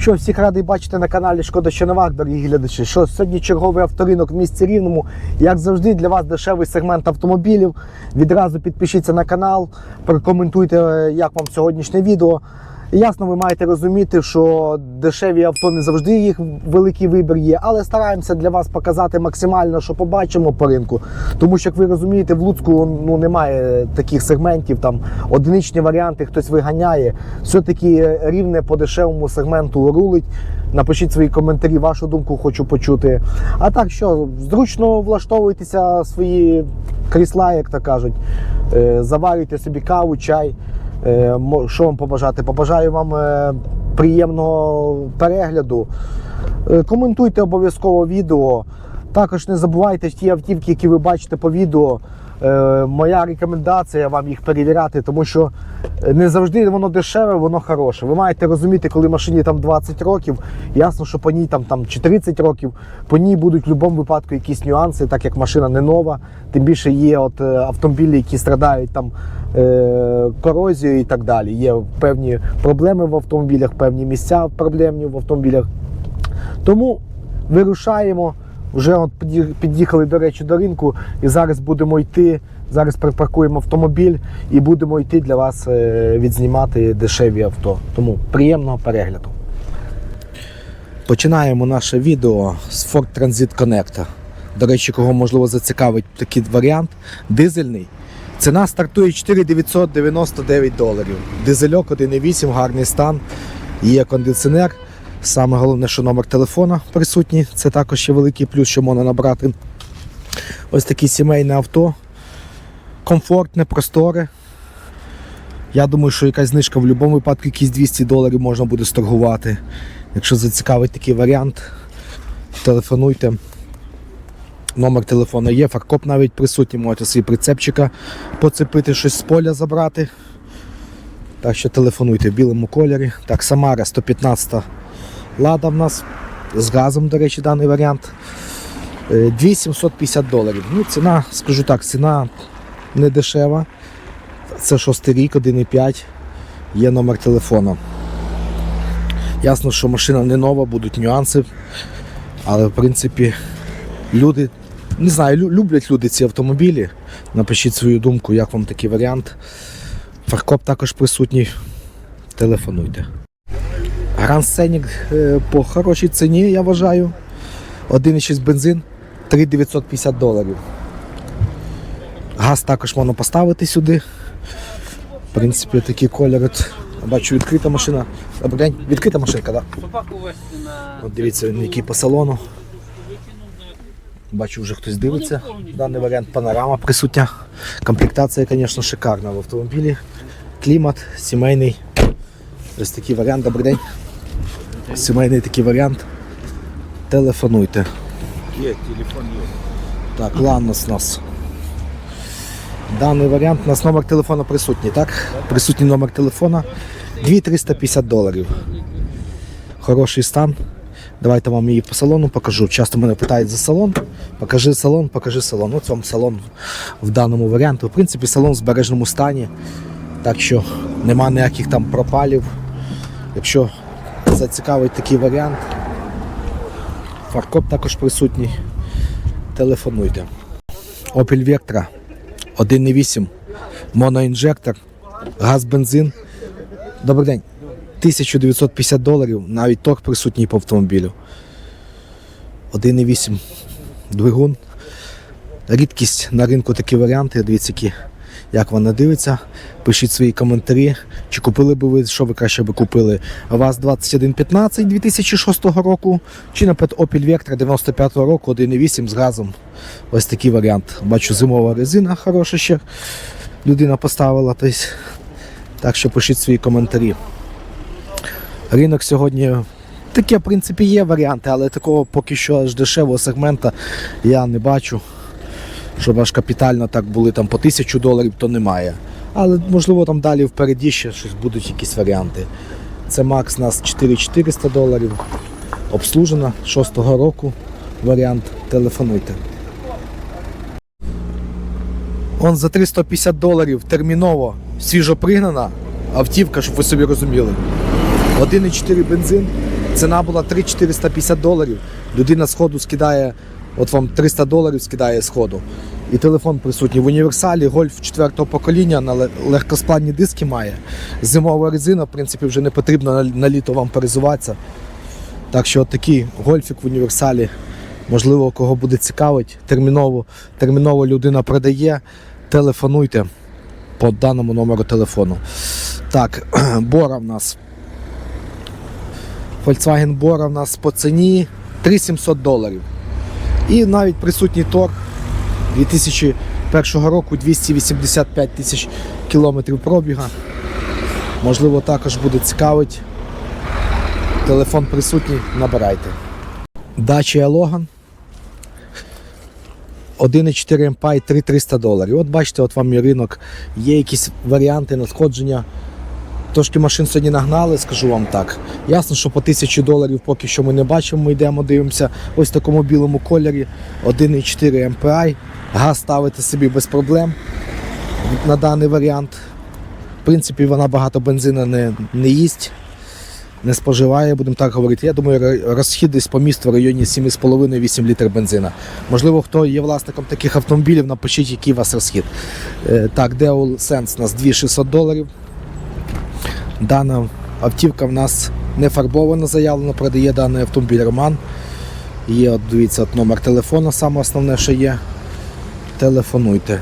Що всіх радий бачити на каналі Шкода що Новак, дорогі глядачі. Що сьогодні черговий авторинок в місті Рівному. Як завжди, для вас дешевий сегмент автомобілів. Відразу підпишіться на канал, прокоментуйте, е, як вам сьогоднішнє відео. Ясно, ви маєте розуміти, що дешеві авто не завжди їх великий вибір є, але стараємося для вас показати максимально, що побачимо по ринку. Тому що, як ви розумієте, в Луцьку ну немає таких сегментів, там одиничні варіанти, хтось виганяє. Все-таки рівне по дешевому сегменту рулить. Напишіть свої коментарі, вашу думку хочу почути. А так що, зручно влаштовуйтеся свої крісла, як то кажуть, Е, заварюйте собі каву, чай. Е, Що вам побажати? Побажаю вам е, приємного перегляду. Е, Коментуйте обов'язково відео. Також не забувайте ті автівки, які ви бачите по відео. Е, Моя рекомендація вам їх перевіряти, тому що не завжди воно дешеве, воно хороше. Ви маєте розуміти, коли машині там 20 років, ясно, що по ній там, там чи 30 років, по ній будуть в будь-якому випадку якісь нюанси, так як машина не нова. Тим більше є от е, автомобілі, які страдають там е, корозією і так далі. Є певні проблеми в автомобілях, певні місця проблемні в автомобілях. Тому вирушаємо. Вже от під'їхали, до речі, до ринку, і зараз будемо йти. Зараз припаркуємо автомобіль і будемо йти для вас е, відзнімати дешеві авто. Тому приємного перегляду. Починаємо наше відео з Ford Transit Connect. До речі, кого можливо зацікавить такий варіант. Дизельний. Ціна стартує 4999 доларів. Дизельок 1,8, гарний стан. Є кондиціонер. Саме головне, що номер телефона присутній. Це також ще великий плюс, що можна набрати. Ось таке сімейне авто. Комфортне, просторе. Я думаю, що якась знижка в будь-якому випадку, якісь 200 доларів можна буде сторгувати. Якщо зацікавить такий варіант, телефонуйте. Номер телефону є, фаркоп навіть присутній, можете свій прицепчика поцепити, щось з поля забрати. Так що телефонуйте в білому кольорі. Так, Самара 115 лада в нас з газом, до речі, даний варіант. Е, 2750 доларів. Ну, ціна, скажу так, ціна не дешева. Це шостий рік, 1,5. Є номер телефону. Ясно, що машина не нова, будуть нюанси. Але в принципі люди, не знаю, люблять люди ці автомобілі. Напишіть свою думку, як вам такий варіант. Фаркоп також присутній. Телефонуйте. Гранд Сценік е, по хорошій ціні, я вважаю. 1,6 бензин 3950 доларів. Газ також можна поставити сюди. В принципі, такий колір. От, бачу, відкрита машина. Добрий день. Відкрита машинка, так? Да? От дивіться, він який по салону. Бачу, вже хтось дивиться. Даний варіант панорама присутня. Комплектація, звісно, шикарна в автомобілі. Клімат, сімейний. Ось такий варіант, добрий день. Сімейний такий варіант. Телефонуйте. Є, телефон є. Так, Ланос у нас. Даний варіант, у нас номер телефону присутній, так? Присутній номер телефона 2350 доларів. Хороший стан. Давайте вам її по салону покажу. Часто мене питають за салон. Покажи салон, покажи салон. От вам салон в даному варіанті. В принципі, салон в збережному стані. Так що нема ніяких там пропалів. Якщо зацікавить такий варіант, фаркоп також присутній. Телефонуйте. Opel Vectra 1.8, моноінжектор, газ, бензин. Добрий день. 1950 доларів, навіть торг присутній по автомобілю. 1.8 двигун. Рідкість на ринку такі варіанти. Дивіться, які, як вона дивиться. Пишіть свої коментарі. Чи купили би ви, що ви краще би купили? ВАЗ 2115 2006 року, чи, наприклад, Opel Vectra 95 року, 1.8 з газом. Ось такий варіант. Бачу, зимова резина хороша ще. Людина поставила. Тобто, так що пишіть свої коментарі. Ринок сьогодні таке, в принципі, є варіанти, але такого поки що аж дешевого сегмента я не бачу. Щоб аж капітально так були там по тисячу доларів, то немає. Але можливо там далі впереді ще щось будуть якісь варіанти. Це Макс у нас 4400 доларів. Обслужена 6-го року варіант. Телефонуйте. Он за 350 доларів терміново свіжо пригнана автівка, щоб ви собі розуміли. 1,4 бензин, Ціна була 3-450 доларів. Людина з ходу скидає, от вам 300 доларів скидає з ходу. І телефон присутній в універсалі, гольф 4 покоління, на ле- легкосплавні диски має. Зимова резина, в принципі, вже не потрібно на, літо вам перезуватися. Так що от такий гольфік в універсалі, можливо, кого буде цікавить, терміново, терміново людина продає, телефонуйте по даному номеру телефону. Так, Бора в нас. Volkswagen Bora в нас по ціні 3700 доларів. І навіть присутній торг 2001 року 285 тисяч кілометрів пробіга. Можливо, також буде цікавить. Телефон присутній, набирайте. Dacia Logan. 1,4 MPI 3300 доларів. От бачите, от вам і ринок. Є якісь варіанти надходження. Трошки машин сьогодні нагнали, скажу вам так. Ясно, що по 1000 доларів поки що ми не бачимо, ми йдемо, дивимося ось в такому білому кольорі. 1,4 MPI. Газ ставити собі без проблем на даний варіант. В принципі, вона багато бензину не, не їсть, не споживає, будемо так говорити. Я думаю, розхід десь по місту в районі 7,5-8 літр бензина. Можливо, хто є власником таких автомобілів, напишіть, який у вас розхід. Е, Так, Deol у нас 2600 доларів. Дана автівка в нас не фарбована, заявлено, продає даний автомобіль Роман. Є, от, дивіться, от номер телефону, саме основне, що є. Телефонуйте.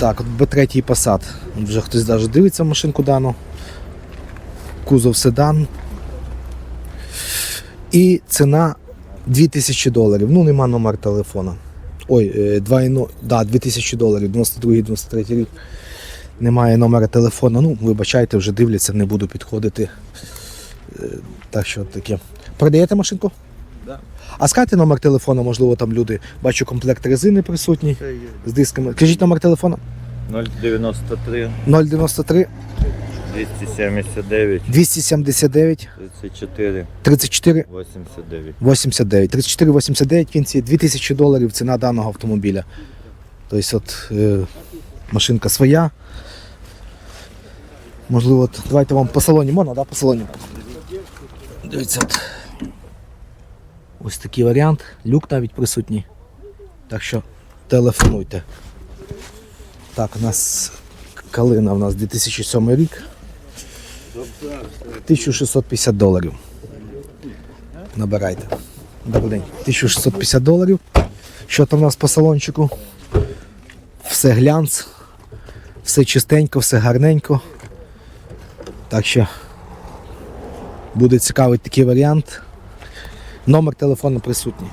Так, от Б3 Passat. Вже хтось навіть дивиться машинку дану. Кузов седан. І ціна 2000 доларів. Ну, нема номер телефона. Ой, е, 2,0, да, 2000 доларів, 92-93 рік. Немає номера телефону. Ну, вибачайте, вже дивляться, не буду підходити. Е, Так що таке. Продаєте машинку? Да. А скажете номер телефону, можливо, там люди. Бачу комплект резини присутній з дисками. Кажіть номер телефону 093 093 279 279 34 34 89. 89. 34 89 кінці 2000 доларів ціна даного автомобіля. Тобто от е, машинка своя. Можливо, от, давайте вам по салоні можна, да, по салоні. Дивіться. От. Ось такий варіант. Люк навіть присутній. Так що телефонуйте. Так, у нас калина у нас 2007 рік. 1650 доларів. Набирайте. Добрий день. 1650 доларів. Що там у нас по салончику? Все глянц, все чистенько, все гарненько. Так що буде цікавий такий варіант. Номер телефону присутній.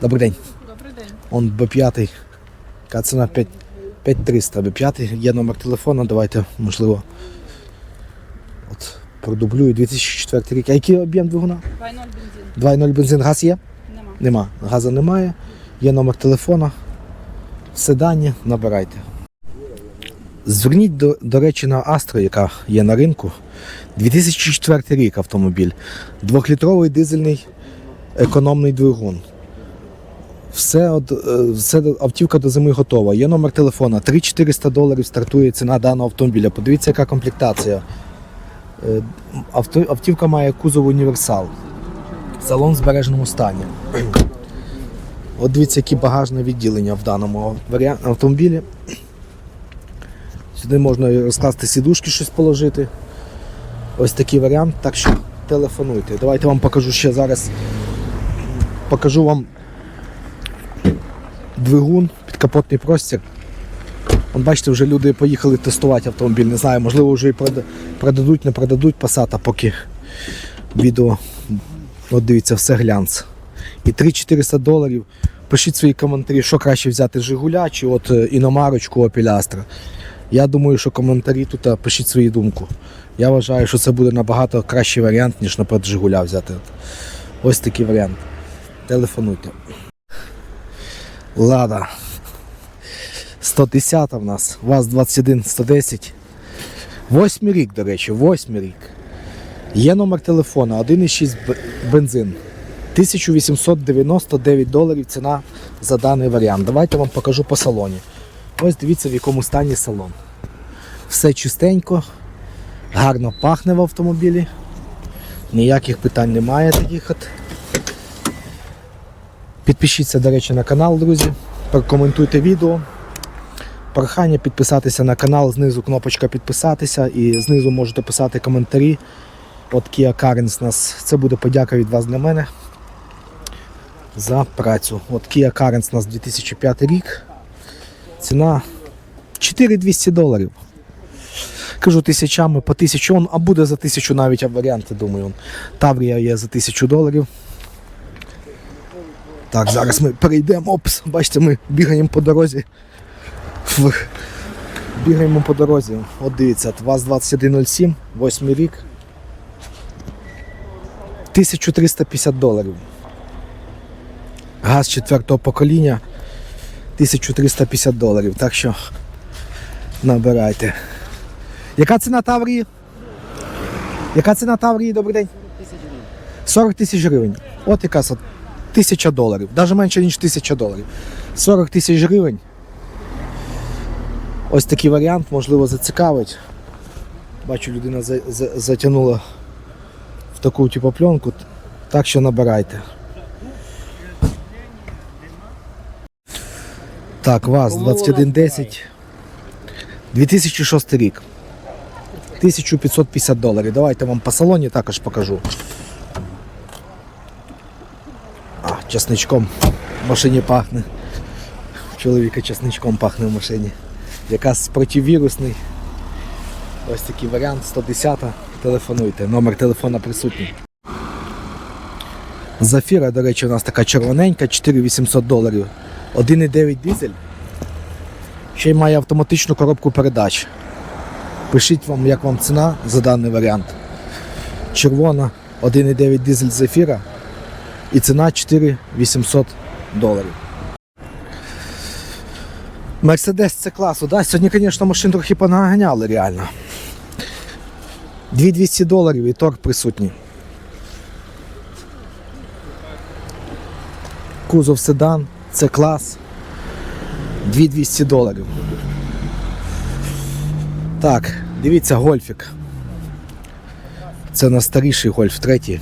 Добрий день. Добрий день. Он Б5. Яка ціна 5300. Б5 є номер телефону. Давайте, можливо. От, продублюю 2004 рік. А який об'єм двигуна? 2.0 бензин. 2.0 бензин газ є? Нема. Нема. Газу немає. Є номер телефона. В седані набирайте. Зверніть, до, до речі, на Астро, яка є на ринку. 2004 рік автомобіль. Двохлітровий дизельний економний двигун. Все, от, е, все автівка до зими готова. Є номер телефона. 3-400 доларів стартує ціна даного автомобіля. Подивіться, яка комплектація. Е, Авто, автівка має кузов універсал. Салон в збереженому стані. От дивіться, які багажне відділення в даному автомобілі. Сюди можна розкласти сідушки, щось положити. Ось такий варіант, так що телефонуйте. Давайте вам покажу ще зараз. Покажу вам двигун, підкапотний простір. От бачите, вже люди поїхали тестувати автомобіль. Не знаю, можливо, вже і продадуть, не продадуть Passat, поки відео От дивіться, все глянц. І 3-400 доларів. Пишіть свої коментарі, що краще взяти Жигуля чи от е, іномарочку Opel Astra. Я думаю, що коментарі тут пишіть свою думку. Я вважаю, що це буде набагато кращий варіант, ніж наприклад Жигуля взяти. Ось такий варіант. Телефонуйте. Лада. 110 в нас. ВАЗ 21 110. Восьмий рік, до речі, восьмий рік. Є номер телефона 1,6 бензин. 1899 доларів ціна за даний варіант. Давайте вам покажу по салоні. Ось дивіться, в якому стані салон. Все чистенько, Гарно пахне в автомобілі. Ніяких питань немає таких от. Підпишіться, до речі, на канал, друзі. Прокоментуйте відео. Прохання підписатися на канал, знизу кнопочка підписатися і знизу можете писати коментарі. От Kia Carens нас. Це буде подяка від вас для мене за працю. От Kia Carens нас 2005 рік. Ціна 4200 доларів. Кажу тисячами по тисячу, он, а буде за тисячу навіть а варіанти, думаю. Таврія є за тисячу доларів. Так, зараз ми перейдемо. Опс, бачите, ми бігаємо по дорозі. Бігаємо по дорозі. От дивіться, ВАЗ-2107, 8 рік. 1350 доларів. Газ четвертого покоління 1350 доларів. Так що набирайте. Яка ціна Таврії? Яка ціна Таврії? Добрий день? 40 тисяч гривень. От от тисяча доларів. Навіть менше, ніж тисяча доларів. 40 тисяч гривень. Ось такий варіант, можливо, зацікавить. Бачу, людина за, за, затягнула в таку типу пленку. Так що набирайте. Так, ВАЗ 2110. 2006 рік. 1550 доларів. Давайте вам по салоні також покажу. А, чесничком в машині пахне. Чоловіка чесничком пахне в машині. Якраз противірусний. Ось такий варіант 110. Телефонуйте. Номер телефона присутній. Зафіра, до речі, у нас така червоненька, 4800 доларів. 1,9 дизель. Ще й має автоматичну коробку передач. Пишіть вам, як вам ціна за даний варіант. Червона 1,9 дизель Зефіра і ціна 4800 доларів. Мерседес це класу, да? Сьогодні, звісно, машин трохи понаганяли реально. 2200 доларів і торг присутній. Кузов седан, це клас. 2200 доларів. Так, дивіться, гольфік. Це на старіший гольф, третій.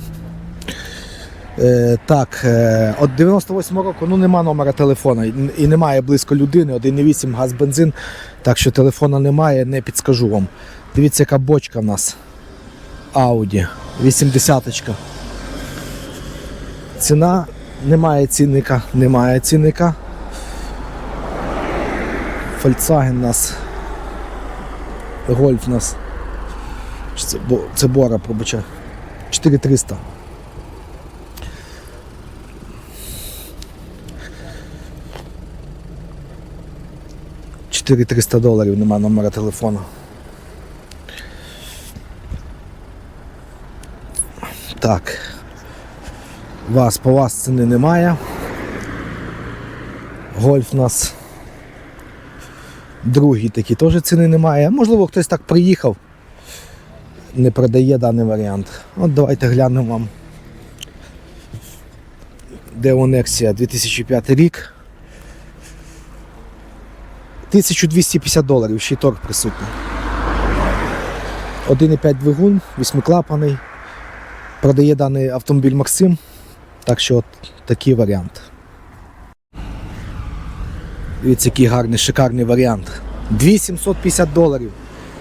Е, так, е, от 98-го року ну нема номера телефона і немає близько людини, 1,8 газ бензин, так що телефона немає, не підскажу вам. Дивіться, яка бочка в нас. Audi 80 -очка. Ціна немає цінника, немає цінника. Volkswagen нас. Гольф нас. Це, це Бора, пробачаю. 4300. Чотири 300 доларів нема номера телефону. Так. Вас по вас ціни немає. Гольф у нас другий такий теж ціни немає. Можливо, хтось так приїхав, не продає даний варіант. От давайте глянемо вам. Деонексія 2005 рік. 1250 доларів, ще й торг присутній. 1,5 двигун, восьмиклапаний. Продає даний автомобіль Максим. Так що от такий варіант. Дивіться, який гарний, шикарний варіант. 2750 доларів.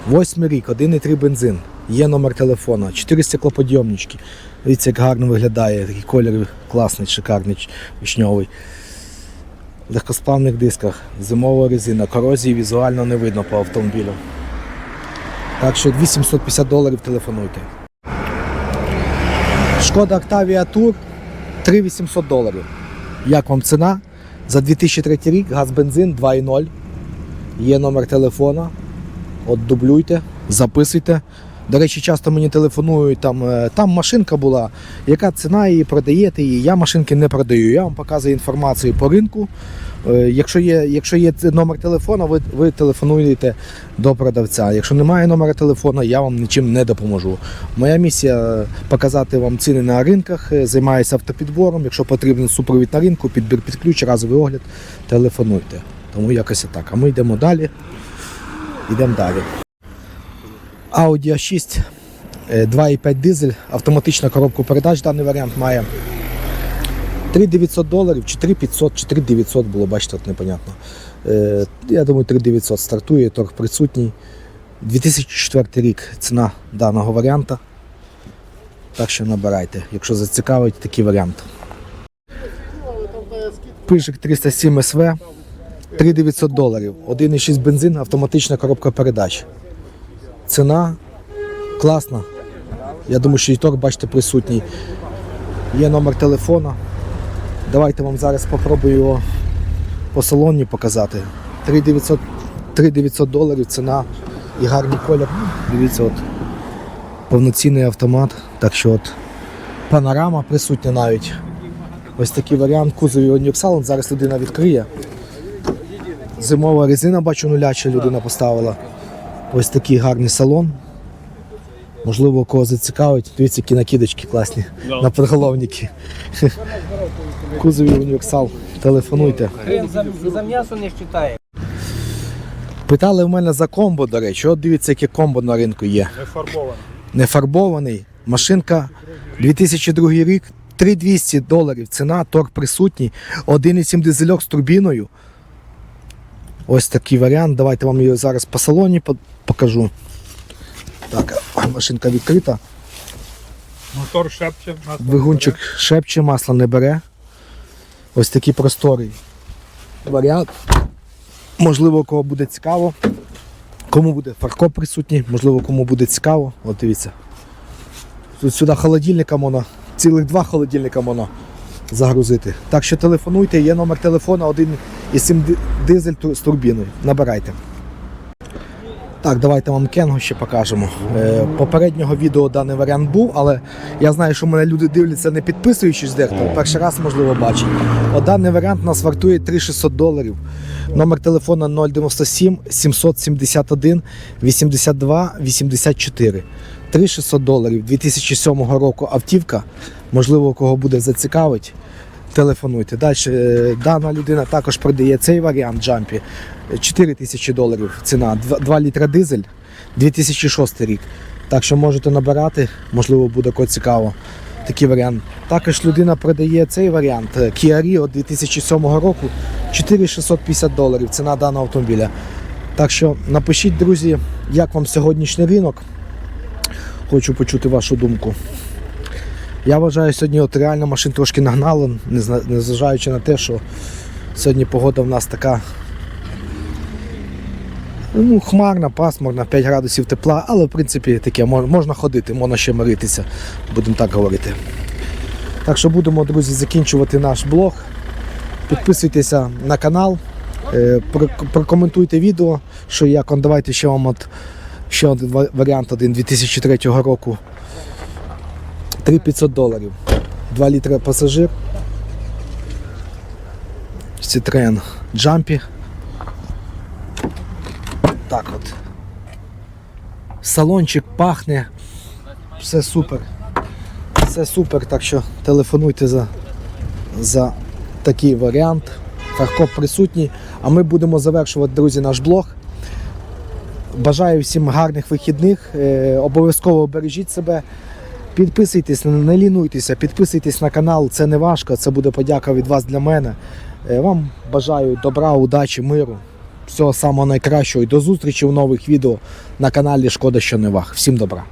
Восьмий рік, 1,3 бензин. Є номер телефона, 4 стеклоподйомнички. Дивіться, як гарно виглядає, такий колір класний, шикарний, вишньовий. В легкосплавних дисках, зимова резина, корозії візуально не видно по автомобілю. Так що 2750 доларів телефонуйте. Шкода Octavia Tour 3800 доларів. Як вам ціна? За 2003 рік газ бензин 2.0. Є номер телефона. От дублюйте, записуйте. До речі, часто мені телефонують, там, е, там машинка була, яка ціна її продаєте її. Я машинки не продаю. Я вам показую інформацію по ринку. Е, Якщо є, якщо є номер телефона, ви, ви телефонуєте до продавця. Якщо немає номера телефона, я вам нічим не допоможу. Моя місія показати вам ціни на ринках, е, займаюся автопідбором. Якщо потрібен супровід на ринку, підбір під ключ, разовий огляд, телефонуйте. Тому якось так. А ми йдемо далі. Йдемо далі. Audi A6 е, 2,5 дизель, автоматична коробку передач. Даний варіант має 3900 доларів, чи 3500, чи 3900 було, бачите, от непонятно. Е, Я думаю, 3900 стартує, торг присутній. 2004 рік ціна даного варіанта. Так що набирайте, якщо зацікавить такий варіант. Пижик 307 СВ 3900 доларів. 1,6 бензин, автоматична коробка передач. Ціна класна. Я думаю, що і торг, бачите, присутній. Є номер телефона. Давайте вам зараз його по салоні показати. 3900, 3900 доларів ціна і гарний колір. Дивіться, от повноцінний автомат. Так що от панорама присутня навіть. Ось такий варіант кузові універсал. Зараз людина відкриє. Зимова резина, бачу, нуляча людина поставила. Ось такий гарний салон. Можливо, кого зацікавить. Дивіться, які накидочки класні на подголовники. Кузові універсал. Телефонуйте. Хрен за, за м'ясо не вважає. Питали в мене за комбо, до речі. От дивіться, яке комбо на ринку є. Не фарбований. Не фарбований. Машинка 2002 рік, 3200 доларів. Ціна, торг присутній. 1,7 дизельок з турбіною. Ось такий варіант. Давайте вам її зараз по салоні покажу. Так, машинка відкрита. Мотор шепче. нас Двигунчик шепче, масло не бере. Ось такий просторий варіант. Можливо, кого буде цікаво. Кому буде фаркоп присутній, можливо, кому буде цікаво. От дивіться. Тут сюди холодильника можна, цілих два холодильника можна загрузити. Так що телефонуйте, є номер телефона 1,7 ди- дизель з турбіною. Набирайте. Так, давайте вам Кенго ще покажемо. Е, попереднього відео даний варіант був, але я знаю, що мене люди дивляться не підписуючись дехто. Перший раз, можливо, бачить. От даний варіант нас вартує 3600 доларів. Номер телефона 097 771 82 84. 3600 доларів 2007 року автівка. Можливо, кого буде зацікавить. Телефонуйте. Далі е, дана людина також продає цей варіант джампі. 4 тисячі доларів ціна, 2, 2 літра дизель, 2006 рік. Так що можете набирати, можливо, буде кого цікаво. Такий варіант. Також людина продає цей варіант е, Kia Rio 2007 року 4650 доларів. Ціна даного автомобіля. Так що напишіть, друзі, як вам сьогоднішній ринок. Хочу почути вашу думку. Я вважаю, сьогодні от реально машин трошки нагнало, незважаючи на те, що сьогодні погода в нас така ну, хмарна, пасмурна, 5 градусів тепла, але в принципі таке можна ходити, можна ще миритися, будемо так говорити. Так що будемо, друзі, закінчувати наш блог. Підписуйтеся на канал, е, прокоментуйте відео, що як давайте ще вам от ще один варіант один 2003 року. 3500 доларів. 2 літра пасажир. Citroen Jumpy. Так от. Салончик пахне. Все супер. Все супер, так що телефонуйте за, за такий варіант. Фаркоп присутній. А ми будемо завершувати, друзі, наш блог. Бажаю всім гарних вихідних. Е, обов'язково бережіть себе. Підписуйтесь, не лінуйтеся, підписуйтесь на канал, це не важко, це буде подяка від вас для мене. Е, Вам бажаю добра, удачі, миру, всього самого найкращого і до зустрічі в нових відео на каналі Шкода, що не ваг. Всім добра.